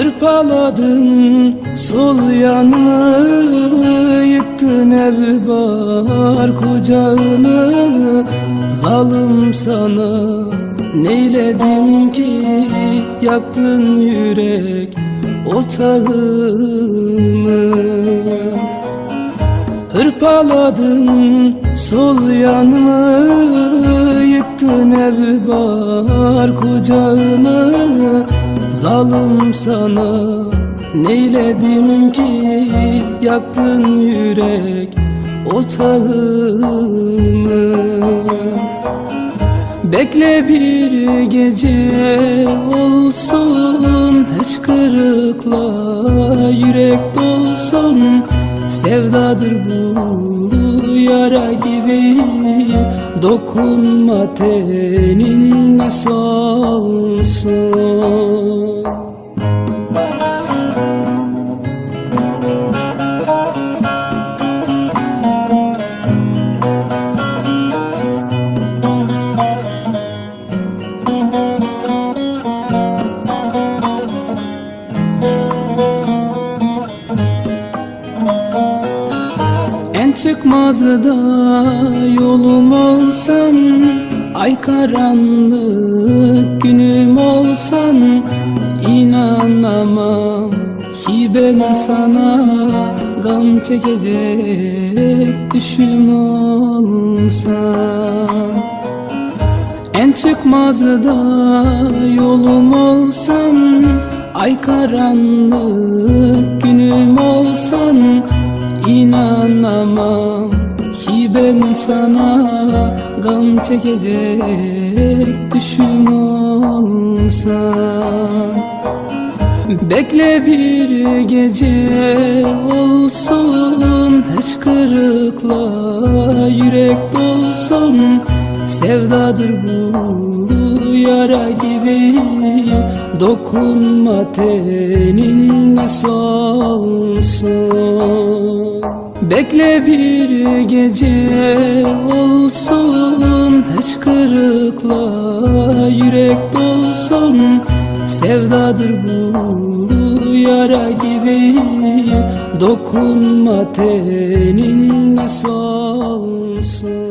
Hırpaladın sol yanımı Yıktın ev bar kucağını Zalim sana neyledim ki Yaktın yürek otağımı Hırpaladın sol yanımı Yıktın ev bar kucağını. Zalim sana neyledim ki? Yaktın yürek otağımı Bekle bir gece olsun Hiç kırıkla yürek dolsun Sevdadır bu yara gibi. Dokunma tenin solsun En çıkmazda yolum olsan Ay karanlık günüm olsan inanamam ki ben sana Gam çekecek düşüm olsam en çıkmazda yolum olsan Ay karanlık günüm olsan inanamam ki ben sana Gam çekecek düşüm olsam. Bekle bir gece olsun Hiç kırıkla yürek dolsun. Sevdadır bu yara gibi Dokunma tenin solsun Bekle bir gece olsun Hiç kırıkla yürek dolsun. Sevdadır bu yara gibi Dokunma tenin solsun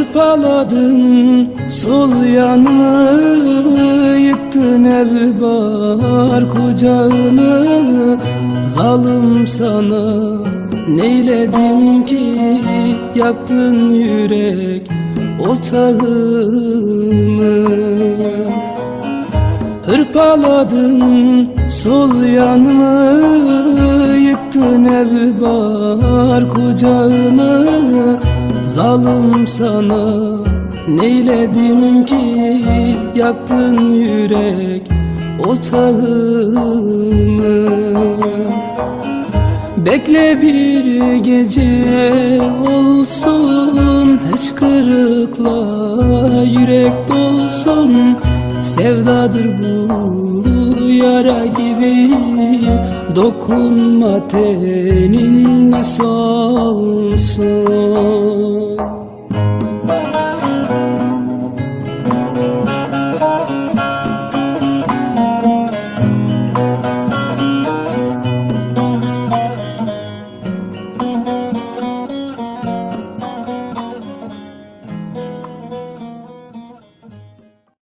Hırpaladın sol yanımı Yıktın ev bar kucağını Zalim sana neyledim ki Yaktın yürek otağımı Hırpaladın sol yanımı Yıktın ev bar kucağını Zalim sana neyledim ki? Yaktın yürek otağımı Bekle bir gece olsun Hiç kırıkla yürek dolsun. Sevdadır bu yara gibi Dokunma tenin solsun